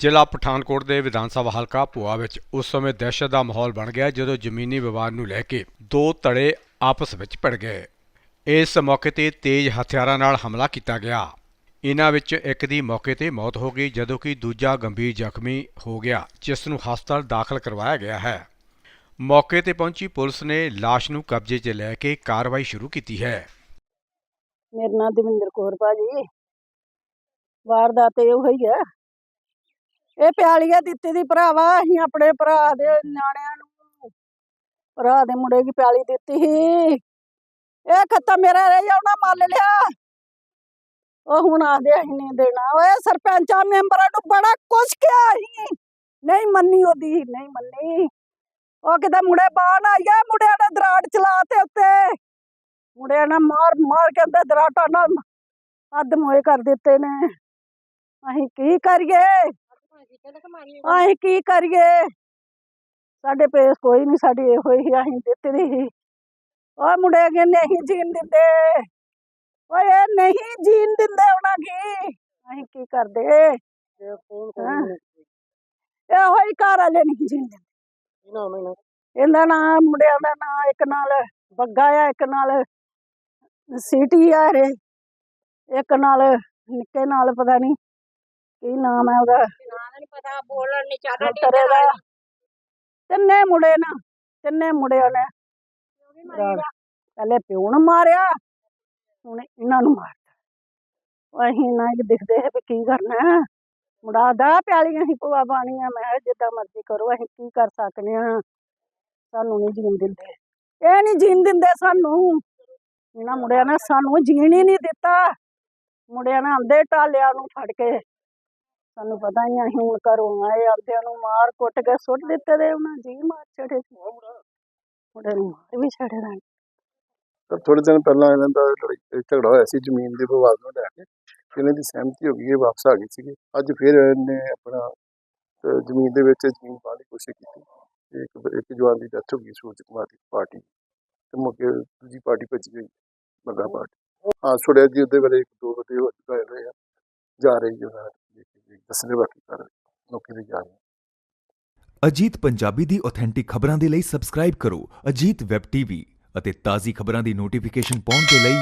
ਜ਼ਿਲ੍ਹਾ ਪਠਾਨਕੋਟ ਦੇ ਵਿਧਾਨ ਸਭਾ ਹਲਕਾ ਭੋਆ ਵਿੱਚ ਉਸ ਸਮੇਂ ਦਹਿਸ਼ਤ ਦਾ ਮਾਹੌਲ ਬਣ ਗਿਆ ਜਦੋਂ ਜ਼ਮੀਨੀ ਵਿਵਾਦ ਨੂੰ ਲੈ ਕੇ ਦੋ ਧੜੇ ਆਪਸ ਵਿੱਚ ਭਿੜ ਗਏ। ਇਸ ਮੌਕੇ ਤੇ ਤੇਜ਼ ਹਥਿਆਰਾਂ ਨਾਲ ਹਮਲਾ ਕੀਤਾ ਗਿਆ। ਇਨ੍ਹਾਂ ਵਿੱਚ ਇੱਕ ਦੀ ਮੌਕੇ ਤੇ ਮੌਤ ਹੋ ਗਈ, ਜਦੋਂ ਕਿ ਦੂਜਾ ਗੰਭੀਰ ਜ਼ਖਮੀ ਹੋ ਗਿਆ, ਜਿਸ ਨੂੰ ਹਸਪਤਾਲ ਦਾਖਲ ਕਰਵਾਇਆ ਗਿਆ ਹੈ। ਮੌਕੇ ਤੇ ਪਹੁੰਚੀ ਪੁਲਿਸ ਨੇ ਲਾਸ਼ ਨੂੰ ਕਬਜ਼ੇ 'ਚ ਲੈ ਕੇ ਕਾਰਵਾਈ ਸ਼ੁਰੂ ਕੀਤੀ ਹੈ। ਮੇਰਾ ਨਾਂ ਦਵਿੰਦਰ ਕੌਰ ਭਾਜੀ। ਵਾਰਦਾਤ ਇਹੋ ਹੀ ਆ। ਇਹ ਪਿਆਲੀਆ ਦਿੱਤੀ ਦੀ ਭਰਾਵਾ, ਅਸੀਂ ਆਪਣੇ ਭਰਾ ਦੇ ਨਿਆਣਿਆਂ ਨੂੰ। ਭਰਾ ਦੇ ਮੁੰਡੇ ਦੀ ਪਿਆਲੀ ਦਿੱਤੀ ਸੀ। ਇਹ ਖੱਤਾ ਮੇਰਾ ਰਹਿ ਜਾਉਣਾ ਮੰਨ ਲਿਆ। ਉਹ ਹੁਣ ਆਦੇ ਅਸੀਂ ਨਹੀਂ ਦੇਣਾ। ਓਏ ਸਰਪੰਚਾਂ, ਮੈਂਬਰਾਂ ਨੂੰ ਬੜਾ ਕੁਛ ਕਿਹਾ ਅਸੀਂ ਨਹੀਂ ਮੰਨੀ ਉਹਦੀ, ਨਹੀਂ ਮੰਨੀ। ਉਹ ਕਿਤੇ ਮੁੰਡੇ ਬਾਹਰ ਆ ਗਿਆ ਮੁੰਡਿਆਂ ਨੇ ਦਰਾੜ ਚਲਾਤੇ ਉੱਤੇ। ਮੁੰਡਿਆਂ ਨੇ ਮਾਰ ਮਾਰ ਕੇ ਅੰਦਰ ਦਰਾਟਾ ਨਾਲ ਅੱਧ ਮੋਏ ਕਰ ਦਿੱਤੇ ਨੇ। ਅਸੀਂ ਕੀ ਕਰੀਏ? ਅਸੀਂ ਕੀ ਕਰੀਏ? ਸਾਡੇ ਪੇਸ ਕੋਈ ਨਹੀਂ ਸਾਡੀ ਇਹੋ ਹੀ ਅਸੀਂ ਦਿੱਤੀ ਦੀ ਉਹ ਮੁੰਡੇ ਅਗੇ ਨਹੀਂ ਜੀਣ ਦਿੰਦੇ। ਓਏ ਨਹੀਂ ਜੀਣ ਦਿੰਦੇ ਉਹਨਾਂ ਕੀ ਅਸੀਂ ਕੀ ਕਰਦੇ? ਇਹੋ ਹੀ? ਘਰ ਵਾਲੇ ਨਹੀਂ ਜੀਣ ਦਿੰਦੇ। ਇਹਦਾ ਨਾਂ ਮੁੰਡਿਆਂ ਦਾ ਨਾਂ ਇੱਕ ਨਾਲ ਬੱਗਾ ਆ ਇੱਕ ਨਾਲ ਸਿਟੀ ਆ ਰੇ ਇੱਕ ਨਾਲ ਨਿੱਕੇ ਨਾਲ ਪਤਾ ਨਹੀਂ ਕੀ ਨਾਮ ਹੈ ਉਹਦਾ। ਪਤਾ ਬੋਲਣ ਨਹੀਂ ਚਾਹਦਾ ਤਰੇ ਦਾ ਤਿੰਨੇ ਮੁੰਡੇ ਨਾ ਤਿੰਨੇ ਮੁੰਡਿਆਂ ਨੇ ਪਹਿਲੇ ਪਿਓ ਨੂੰ ਮਾਰਿਆ ਹੁਣ ਇਹਨਾਂ ਨੂੰ ਉਹ ਅਸੀਂ ਨਾ ਇਹ ਦਿਖਦੇ ਹੈ ਵੀ ਕੀ ਕਰਨਾ। ਮੁੰਡਾ ਦਾ ਪਿਆਲੀਆਂ ਹੀ ਭੂਆ ਬਾਣੀਆਂ ਮੈਂ ਜਿੱਦਾਂ ਮਰਜ਼ੀ ਕਰੋ ਅਸੀਂ ਕੀ ਕਰ ਸਕਨੇ ਆ ਸਾਨੂੰ ਨਹੀਂ ਜੀਣ ਦਿੰਦੇ। ਇਹ ਨਹੀਂ ਜੀਣ ਦਿੰਦੇ ਸਾਨੂੰ। ਇਹਨਾਂ ਮੁੰਡਿਆਂ ਨੇ ਸਾਨੂੰ ਜੀਣ ਹੀ ਨਹੀਂ ਦਿੱਤਾ। ਮੁੰਡਿਆਂ ਨੇ ਆਂਦੇ ਟਾਲਿਆਂ ਨੂੰ ਫੜ ਕੇ ਸਾਨੂੰ ਪਤਾ ਹੀ ਆ, ਹੁਣ ਘਰੋਂ ਆਏ ਆਂਦਿਆਂ ਨੂੰ ਮਾਰ ਕੁੱਟ ਕੇ ਸੁੱਟ ਦਿੱਤੇ ਦੇ ਉਹਨਾਂ ਜੀ ਮਾਰ ਛੜੇ ਮੁੰਡੇ ਨੂੰ ਮਾਰ ਵੀ ਛੜੇ ਦਾ ਪਰ ਥੋੜੇ ਦਿਨ ਪਹਿਲਾਂ ਇਹਨਾਂ ਦਾ ਲੜਾਈ ਝਗੜਾ ਹੋਇਆ ਸੀ ਜ਼ਮੀਨ ਦੇ ਵਿਵਾਦ ਨੂੰ ਲੈ ਕੇ। ਇਹਨਾਂ ਦੀ ਸਹਿਮਤੀ ਹੋ ਗਈ ਇਹ ਵਾਪਸ ਆ ਗਏ ਸੀਗੇ। ਅੱਜ ਫਿਰ ਇਹਨੇ ਆਪਣਾ ਅਹ ਜ਼ਮੀਨ ਦੇ ਵਿੱਚ ਜ਼ਮੀਨ ਪਾਉਣ ਦੀ ਕੋਸ਼ਿਸ਼ ਕੀਤੀ। ਇੱਕ ਇੱਕ ਜਵਾਨ ਦੀ ਡੈਥ ਹੋ ਗਈ ਸੂਰਜ ਕੁਮਾਰ ਦੀ ਪਾਰਟੀ। ਤੇ ਮੁੱਕੇ ਦੂਜੀ ਪਾਰਟੀ ਭੱਜ ਗਈ ਬੱਗਾ ਪਾਰਟੀ। ਹਾਂ ਸੁੜਿਆ ਜੀ ਉਹਦੇ ਬਾਰੇ ਇੱਕ ਦੋ ਵੱਡੇ ਹੋ ਚੁੱਕੇ ਰਹੇ ਆ ਜਾ ਰਹੀ ਜੀ ਉਹਨਾਂ ਨੇ ਦੱਸਣੇ ਬਾਕੀ ਕਰ ਨੌਕਰੀ ਤੇ ਜਾ ਰਹੇ ਅਜੀਤ ਪੰਜਾਬੀ ਦੀ ਆਥੈਂਟਿਕ ਖਬਰਾਂ ਦੇ ਲਈ ਸਬਸਕ੍ਰਾਈਬ ਕਰੋ। ਅਜੀਤ ਵੈਬ ਟੀਵੀ ਅਤੇ ਤਾਜ਼ੀ ਖਬਰਾਂ ਦੀ ਨੋਟੀਫਿਕੇਸ਼ਨ ਪਾਉਣ ਦੇ ਲਈ